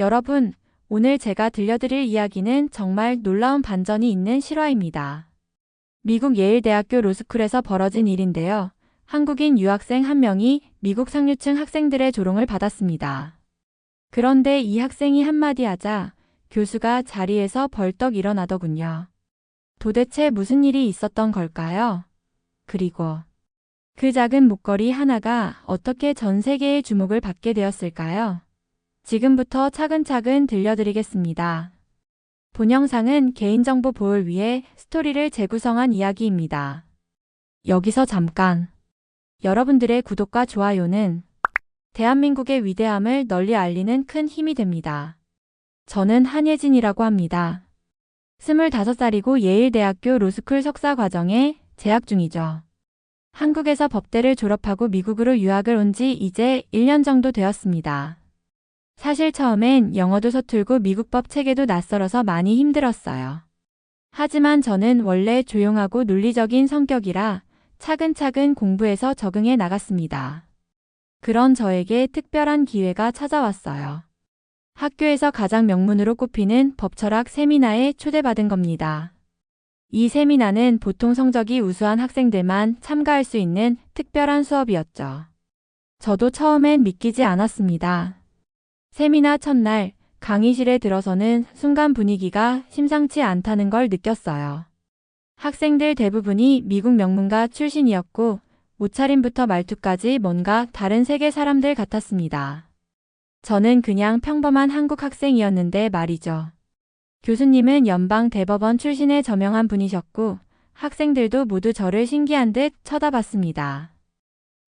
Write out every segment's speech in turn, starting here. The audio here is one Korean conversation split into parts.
여러분, 오늘 제가 들려드릴 이야기는 정말 놀라운 반전이 있는 실화입니다. 미국 예일대학교 로스쿨에서 벌어진 일인데요. 한국인 유학생 한 명이 미국 상류층 학생들의 조롱을 받았습니다. 그런데 이 학생이 한마디 하자 교수가 자리에서 벌떡 일어나더군요. 도대체 무슨 일이 있었던 걸까요? 그리고 그 작은 목걸이 하나가 어떻게 전 세계의 주목을 받게 되었을까요? 지금부터 차근차근 들려드리겠습니다. 본 영상은 개인정보 보호를 위해 스토리를 재구성한 이야기입니다. 여기서 잠깐. 여러분들의 구독과 좋아요는 대한민국의 위대함을 널리 알리는 큰 힘이 됩니다. 저는 한예진이라고 합니다. 25살이고 예일대학교 로스쿨 석사 과정에 재학 중이죠. 한국에서 법대를 졸업하고 미국으로 유학을 온 지 이제 1년 정도 되었습니다. 사실 처음엔 영어도 서툴고 미국법 체계도 낯설어서 많이 힘들었어요. 하지만 저는 원래 조용하고 논리적인 성격이라 차근차근 공부해서 적응해 나갔습니다. 그런 저에게 특별한 기회가 찾아왔어요. 학교에서 가장 명문으로 꼽히는 법철학 세미나에 초대받은 겁니다. 이 세미나는 보통 성적이 우수한 학생들만 참가할 수 있는 특별한 수업이었죠. 저도 처음엔 믿기지 않았습니다. 세미나 첫날 강의실에 들어서는 순간 분위기가 심상치 않다는 걸 느꼈어요. 학생들 대부분이 미국 명문가 출신이었고 옷차림부터 말투까지 뭔가 다른 세계 사람들 같았습니다. 저는 그냥 평범한 한국 학생이었는데 말이죠. 교수님은 연방 대법원 출신의 저명한 분이셨고 학생들도 모두 저를 신기한 듯 쳐다봤습니다.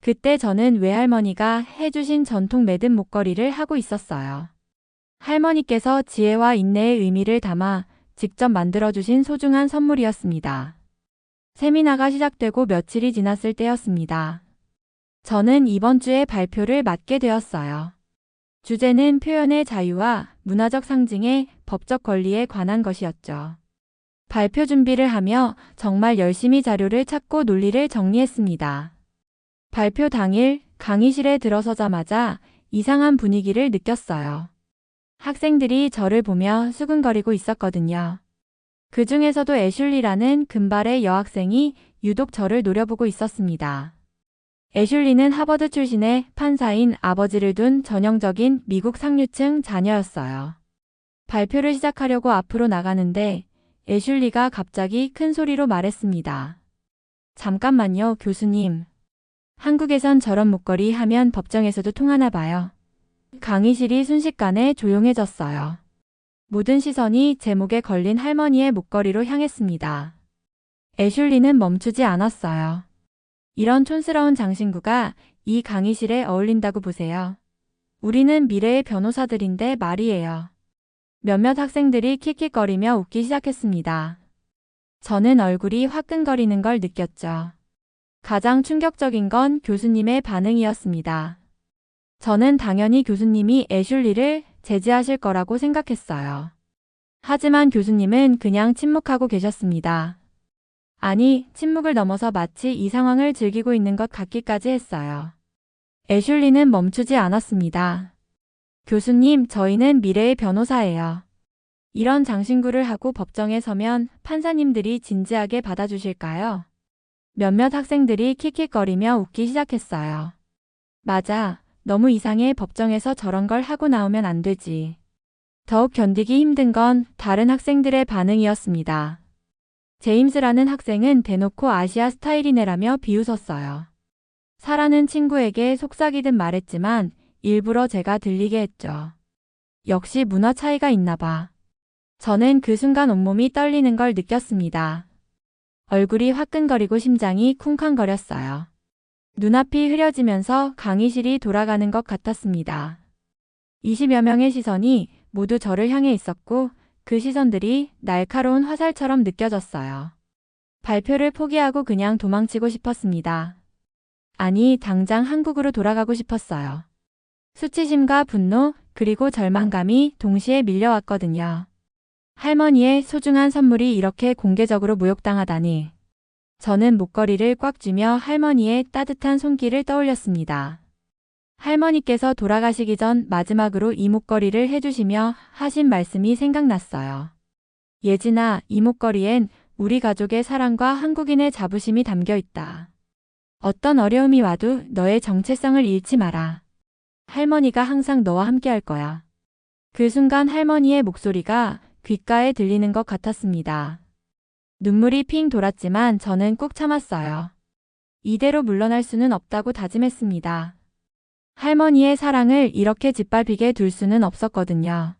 그때 저는 외할머니가 해주신 전통 매듭 목걸이를 하고 있었어요. 할머니께서 지혜와 인내의 의미를 담아 직접 만들어주신 소중한 선물이었습니다. 세미나가 시작되고 며칠이 지났을 때였습니다. 저는 이번 주에 발표를 맡게 되었어요. 주제는 표현의 자유와 문화적 상징의 법적 권리에 관한 것이었죠. 발표 준비를 하며 정말 열심히 자료를 찾고 논리를 정리했습니다. 발표 당일 강의실에 들어서자마자 이상한 분위기를 느꼈어요. 학생들이 저를 보며 수근거리고 있었거든요. 그 중에서도 애슐리라는 금발의 여학생이 유독 저를 노려보고 있었습니다. 애슐리는 하버드 출신의 판사인 아버지를 둔 전형적인 미국 상류층 자녀였어요. 발표를 시작하려고 앞으로 나가는데 애슐리가 갑자기 큰 소리로 말했습니다. 잠깐만요, 교수님. 한국에선 저런 목걸이 하면 법정에서도 통하나 봐요. 강의실이 순식간에 조용해졌어요. 모든 시선이 제 목에 걸린 할머니의 목걸이로 향했습니다. 애슐리는 멈추지 않았어요. 이런 촌스러운 장신구가 이 강의실에 어울린다고 보세요. 우리는 미래의 변호사들인데 말이에요. 몇몇 학생들이 킥킥거리며 웃기 시작했습니다. 저는 얼굴이 화끈거리는 걸 느꼈죠. 가장 충격적인 건 교수님의 반응이었습니다. 저는 당연히 교수님이 애슐리를 제지하실 거라고 생각했어요. 하지만 교수님은 그냥 침묵하고 계셨습니다. 아니, 침묵을 넘어서 마치 이 상황을 즐기고 있는 것 같기까지 했어요. 애슐리는 멈추지 않았습니다. 교수님, 저희는 미래의 변호사예요. 이런 장신구를 하고 법정에 서면 판사님들이 진지하게 받아주실까요? 몇몇 학생들이 킥킥거리며 웃기 시작했어요. 맞아. 너무 이상해 법정에서 저런 걸 하고 나오면 안 되지. 더욱 견디기 힘든 건 다른 학생들의 반응이었습니다. 제임스라는 학생은 대놓고 아시아 스타일이네라며 비웃었어요. 사라는 친구에게 속삭이듯 말했지만 일부러 제가 들리게 했죠. 역시 문화 차이가 있나 봐. 저는 그 순간 온몸이 떨리는 걸 느꼈습니다. 얼굴이 화끈거리고 심장이 쿵쾅거렸어요. 눈앞이 흐려지면서 강의실이 돌아가는 것 같았습니다. 20여 명의 시선이 모두 저를 향해 있었고 그 시선들이 날카로운 화살처럼 느껴졌어요. 발표를 포기하고 그냥 도망치고 싶었습니다. 아니, 당장 한국으로 돌아가고 싶었어요. 수치심과 분노, 그리고 절망감이 동시에 밀려왔거든요. 할머니의 소중한 선물이 이렇게 공개적으로 모욕당하다니. 저는 목걸이를 꽉 쥐며 할머니의 따뜻한 손길을 떠올렸습니다. 할머니께서 돌아가시기 전 마지막으로 이 목걸이를 해주시며 하신 말씀이 생각났어요. 예진아, 이 목걸이엔 우리 가족의 사랑과 한국인의 자부심이 담겨 있다. 어떤 어려움이 와도 너의 정체성을 잃지 마라. 할머니가 항상 너와 함께 할 거야. 그 순간 할머니의 목소리가 귓가에 들리는 것 같았습니다. 눈물이 핑 돌았지만 저는 꾹 참았어요. 이대로 물러날 수는 없다고 다짐했습니다. 할머니의 사랑을 이렇게 짓밟히게 둘 수는 없었거든요.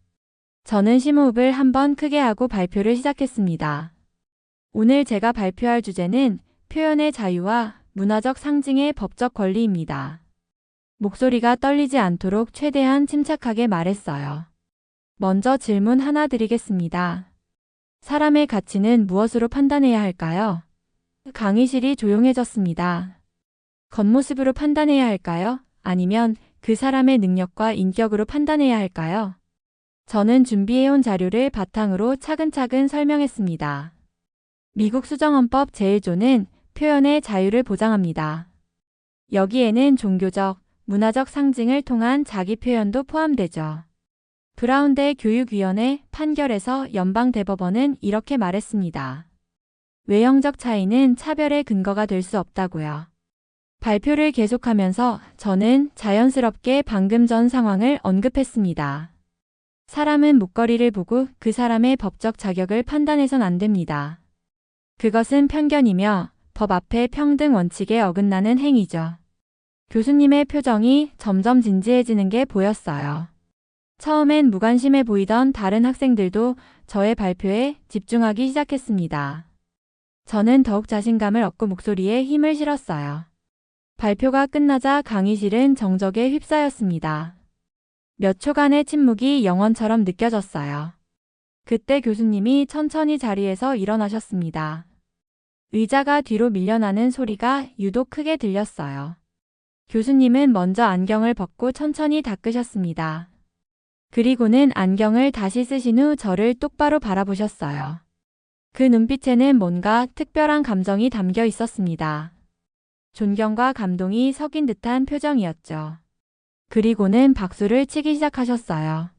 저는 심호흡을 한번 크게 하고 발표를 시작했습니다. 오늘 제가 발표할 주제는 표현의 자유와 문화적 상징의 법적 권리입니다. 목소리가 떨리지 않도록 최대한 침착하게 말했어요. 먼저 질문 하나 드리겠습니다. 사람의 가치는 무엇으로 판단해야 할까요? 강의실이 조용해졌습니다. 겉모습으로 판단해야 할까요? 아니면 그 사람의 능력과 인격으로 판단해야 할까요? 저는 준비해온 자료를 바탕으로 차근차근 설명했습니다. 미국 수정헌법 제1조는 표현의 자유를 보장합니다. 여기에는 종교적, 문화적 상징을 통한 자기 표현도 포함되죠. 브라운대 교육위원회 판결에서 연방대법원은 이렇게 말했습니다. 외형적 차이는 차별의 근거가 될 수 없다고요. 발표를 계속하면서 저는 자연스럽게 방금 전 상황을 언급했습니다. 사람은 목걸이를 보고 그 사람의 법적 자격을 판단해선 안 됩니다. 그것은 편견이며 법 앞에 평등 원칙에 어긋나는 행위죠. 교수님의 표정이 점점 진지해지는 게 보였어요. 처음엔 무관심해 보이던 다른 학생들도 저의 발표에 집중하기 시작했습니다. 저는 더욱 자신감을 얻고 목소리에 힘을 실었어요. 발표가 끝나자 강의실은 정적에 휩싸였습니다. 몇 초간의 침묵이 영원처럼 느껴졌어요. 그때 교수님이 천천히 자리에서 일어나셨습니다. 의자가 뒤로 밀려나는 소리가 유독 크게 들렸어요. 교수님은 먼저 안경을 벗고 천천히 닦으셨습니다. 그리고는 안경을 다시 쓰신 후 저를 똑바로 바라보셨어요. 그 눈빛에는 뭔가 특별한 감정이 담겨 있었습니다. 존경과 감동이 섞인 듯한 표정이었죠. 그리고는 박수를 치기 시작하셨어요.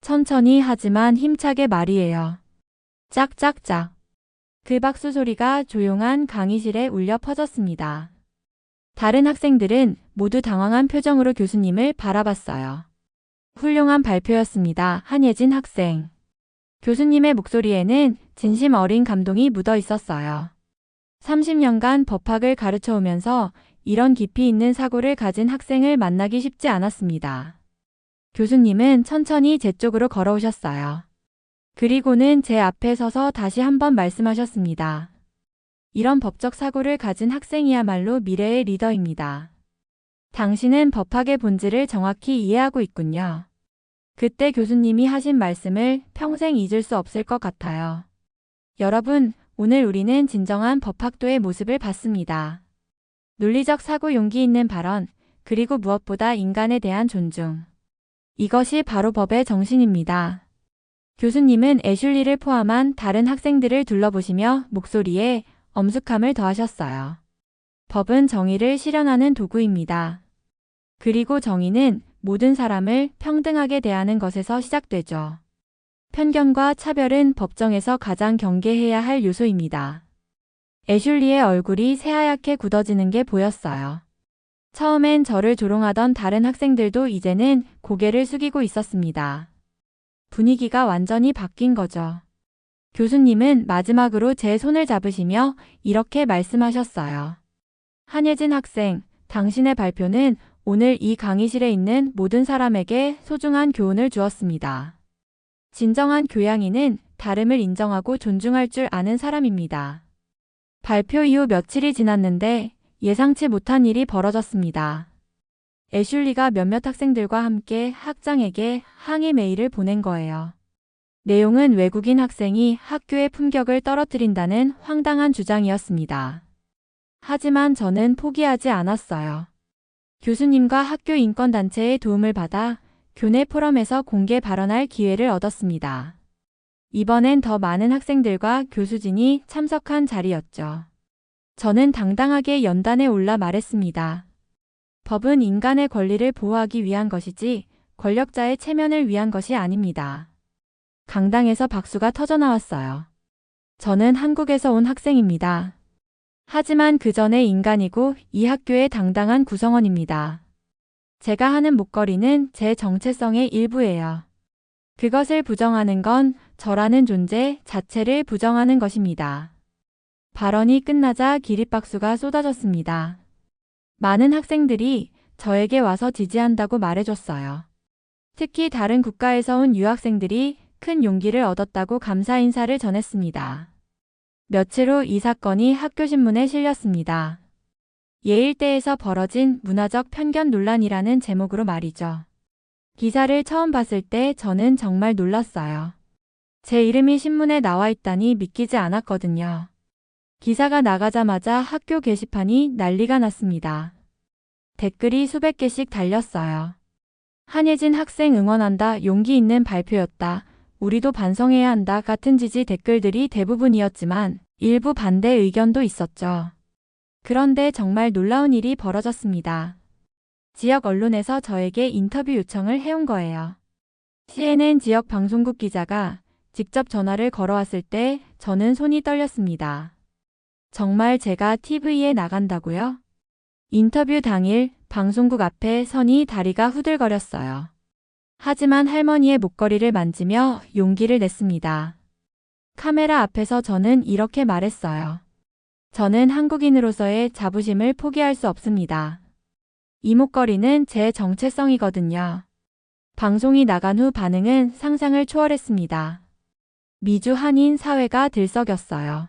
천천히 하지만 힘차게 말이에요. 짝짝짝. 그 박수 소리가 조용한 강의실에 울려 퍼졌습니다. 다른 학생들은 모두 당황한 표정으로 교수님을 바라봤어요. 훌륭한 발표였습니다. 한예진 학생. 교수님의 목소리에는 진심 어린 감동이 묻어 있었어요. 30년간 법학을 가르쳐 오면서 이런 깊이 있는 사고를 가진 학생을 만나기 쉽지 않았습니다. 교수님은 천천히 제 쪽으로 걸어오셨어요. 그리고는 제 앞에 서서 다시 한번 말씀하셨습니다. 이런 법적 사고를 가진 학생이야말로 미래의 리더입니다. 당신은 법학의 본질을 정확히 이해하고 있군요. 그때 교수님이 하신 말씀을 평생 잊을 수 없을 것 같아요. 여러분, 오늘 우리는 진정한 법학도의 모습을 봤습니다. 논리적 사고 용기 있는 발언, 그리고 무엇보다 인간에 대한 존중. 이것이 바로 법의 정신입니다. 교수님은 애슐리를 포함한 다른 학생들을 둘러보시며 목소리에 엄숙함을 더하셨어요. 법은 정의를 실현하는 도구입니다. 그리고 정의는 모든 사람을 평등하게 대하는 것에서 시작되죠. 편견과 차별은 법정에서 가장 경계해야 할 요소입니다. 애슐리의 얼굴이 새하얗게 굳어지는 게 보였어요. 처음엔 저를 조롱하던 다른 학생들도 이제는 고개를 숙이고 있었습니다. 분위기가 완전히 바뀐 거죠. 교수님은 마지막으로 제 손을 잡으시며 이렇게 말씀하셨어요. 한예진 학생, 당신의 발표는 오늘 이 강의실에 있는 모든 사람에게 소중한 교훈을 주었습니다. 진정한 교양인은 다름을 인정하고 존중할 줄 아는 사람입니다. 발표 이후 며칠이 지났는데 예상치 못한 일이 벌어졌습니다. 애슐리가 몇몇 학생들과 함께 학장에게 항의 메일을 보낸 거예요. 내용은 외국인 학생이 학교의 품격을 떨어뜨린다는 황당한 주장이었습니다. 하지만 저는 포기하지 않았어요. 교수님과 학교 인권단체의 도움을 받아 교내 포럼에서 공개 발언할 기회를 얻었습니다. 이번엔 더 많은 학생들과 교수진이 참석한 자리였죠. 저는 당당하게 연단에 올라 말했습니다. 법은 인간의 권리를 보호하기 위한 것이지 권력자의 체면을 위한 것이 아닙니다. 강당에서 박수가 터져 나왔어요. 저는 한국에서 온 학생입니다. 하지만 그 전에 인간이고 이 학교의 당당한 구성원입니다. 제가 하는 목걸이는 제 정체성의 일부예요. 그것을 부정하는 건 저라는 존재 자체를 부정하는 것입니다. 발언이 끝나자 기립박수가 쏟아졌습니다. 많은 학생들이 저에게 와서 지지한다고 말해줬어요. 특히 다른 국가에서 온 유학생들이 큰 용기를 얻었다고 감사 인사를 전했습니다. 며칠 후 이 사건이 학교신문에 실렸습니다. 예일대에서 벌어진 문화적 편견 논란이라는 제목으로 말이죠. 기사를 처음 봤을 때 저는 정말 놀랐어요. 제 이름이 신문에 나와 있다니 믿기지 않았거든요. 기사가 나가자마자 학교 게시판이 난리가 났습니다. 댓글이 수백 개씩 달렸어요. 한예진 학생 응원한다, 용기 있는 발표였다, 우리도 반성해야 한다 같은 지지 댓글들이 대부분이었지만 일부 반대 의견도 있었죠. 그런데 정말 놀라운 일이 벌어졌습니다. 지역 언론에서 저에게 인터뷰 요청을 해온 거예요. CNN 지역 방송국 기자가 직접 전화를 걸어왔을 때 저는 손이 떨렸습니다. 정말 제가 TV에 나간다고요? 인터뷰 당일 방송국 앞에 선이 다리가 후들거렸어요. 하지만 할머니의 목걸이를 만지며 용기를 냈습니다. 카메라 앞에서 저는 이렇게 말했어요. 저는 한국인으로서의 자부심을 포기할 수 없습니다. 이 목걸이는 제 정체성이거든요. 방송이 나간 후 반응은 상상을 초월했습니다. 미주 한인 사회가 들썩였어요.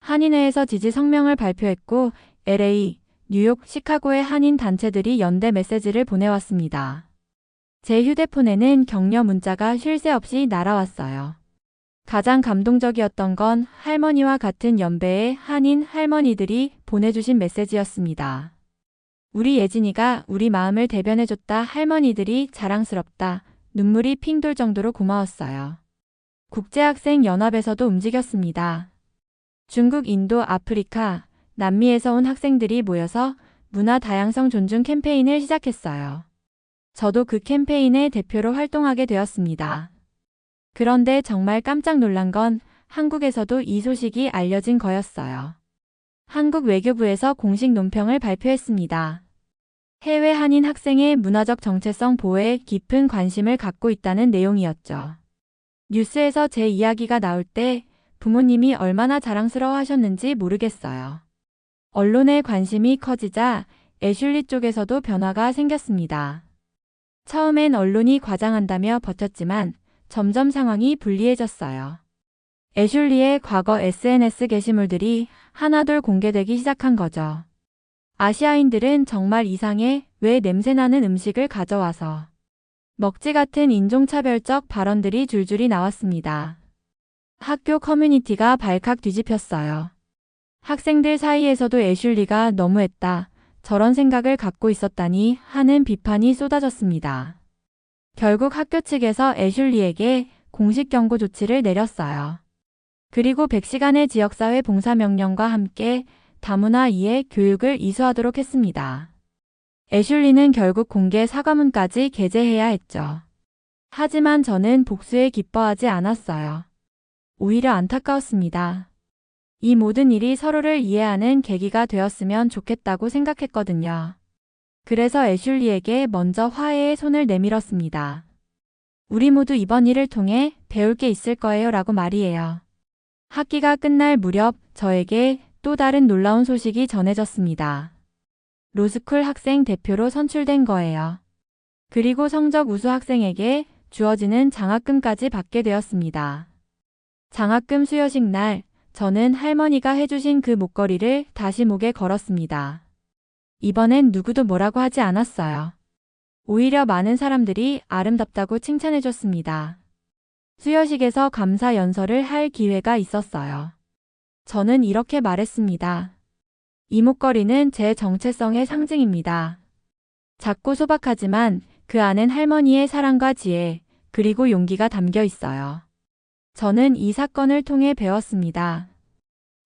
한인회에서 지지 성명을 발표했고 LA, 뉴욕, 시카고의 한인 단체들이 연대 메시지를 보내왔습니다. 제 휴대폰에는 격려 문자가 쉴 새 없이 날아왔어요. 가장 감동적이었던 건 할머니와 같은 연배의 한인 할머니들이 보내주신 메시지였습니다. 우리 예진이가 우리 마음을 대변해줬다 할머니들이 자랑스럽다 눈물이 핑 돌 정도로 고마웠어요. 국제학생 연합에서도 움직였습니다. 중국, 인도, 아프리카, 남미에서 온 학생들이 모여서 문화 다양성 존중 캠페인을 시작했어요. 저도 그 캠페인의 대표로 활동하게 되었습니다. 그런데 정말 깜짝 놀란 건 한국에서도 이 소식이 알려진 거였어요. 한국 외교부에서 공식 논평을 발표했습니다. 해외 한인 학생의 문화적 정체성 보호에 깊은 관심을 갖고 있다는 내용이었죠. 뉴스에서 제 이야기가 나올 때 부모님이 얼마나 자랑스러워 하셨는지 모르겠어요. 언론의 관심이 커지자 애슐리 쪽에서도 변화가 생겼습니다. 처음엔 언론이 과장한다며 버텼지만 점점 상황이 불리해졌어요. 애슐리의 과거 SNS 게시물들이 하나둘 공개되기 시작한 거죠. 아시아인들은 정말 이상해 왜 냄새나는 음식을 가져와서 먹지 같은 인종차별적 발언들이 줄줄이 나왔습니다. 학교 커뮤니티가 발칵 뒤집혔어요. 학생들 사이에서도 애슐리가 너무했다. 저런 생각을 갖고 있었다니 하는 비판이 쏟아졌습니다. 결국 학교 측에서 애슐리에게 공식 경고 조치를 내렸어요. 그리고 100시간의 지역사회 봉사명령과 함께 다문화 이해 교육을 이수하도록 했습니다. 애슐리는 결국 공개 사과문까지 게재해야 했죠. 하지만 저는 복수에 기뻐하지 않았어요. 오히려 안타까웠습니다. 이 모든 일이 서로를 이해하는 계기가 되었으면 좋겠다고 생각했거든요. 그래서 애슐리에게 먼저 화해의 손을 내밀었습니다. 우리 모두 이번 일을 통해 배울 게 있을 거예요 라고 말이에요. 학기가 끝날 무렵 저에게 또 다른 놀라운 소식이 전해졌습니다. 로스쿨 학생 대표로 선출된 거예요. 그리고 성적 우수 학생에게 주어지는 장학금까지 받게 되었습니다. 장학금 수여식 날 저는 할머니가 해주신 그 목걸이를 다시 목에 걸었습니다. 이번엔 누구도 뭐라고 하지 않았어요. 오히려 많은 사람들이 아름답다고 칭찬해줬습니다. 수여식에서 감사 연설을 할 기회가 있었어요. 저는 이렇게 말했습니다. 이 목걸이는 제 정체성의 상징입니다. 작고 소박하지만 그 안엔 할머니의 사랑과 지혜, 그리고 용기가 담겨 있어요. 저는 이 사건을 통해 배웠습니다.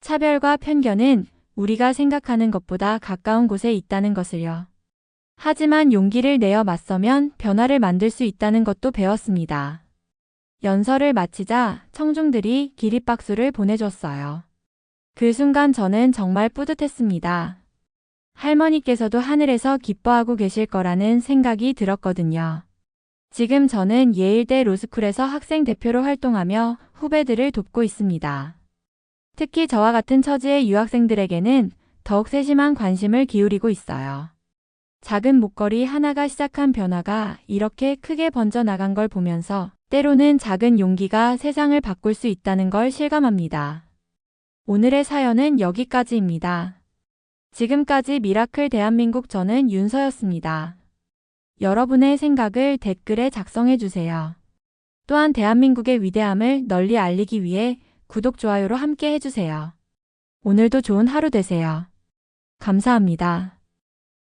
차별과 편견은 우리가 생각하는 것보다 가까운 곳에 있다는 것을요. 하지만 용기를 내어 맞서면 변화를 만들 수 있다는 것도 배웠습니다. 연설을 마치자 청중들이 기립박수를 보내줬어요. 그 순간 저는 정말 뿌듯했습니다. 할머니께서도 하늘에서 기뻐하고 계실 거라는 생각이 들었거든요. 지금 저는 예일대 로스쿨에서 학생 대표로 활동하며 후배들을 돕고 있습니다. 특히 저와 같은 처지의 유학생들에게는 더욱 세심한 관심을 기울이고 있어요. 작은 목걸이 하나가 시작한 변화가 이렇게 크게 번져나간 걸 보면서 때로는 작은 용기가 세상을 바꿀 수 있다는 걸 실감합니다. 오늘의 사연은 여기까지입니다. 지금까지 미라클 대한민국 저는 윤서였습니다. 여러분의 생각을 댓글에 작성해 주세요. 또한 대한민국의 위대함을 널리 알리기 위해 구독, 좋아요로 함께 해주세요. 오늘도 좋은 하루 되세요. 감사합니다.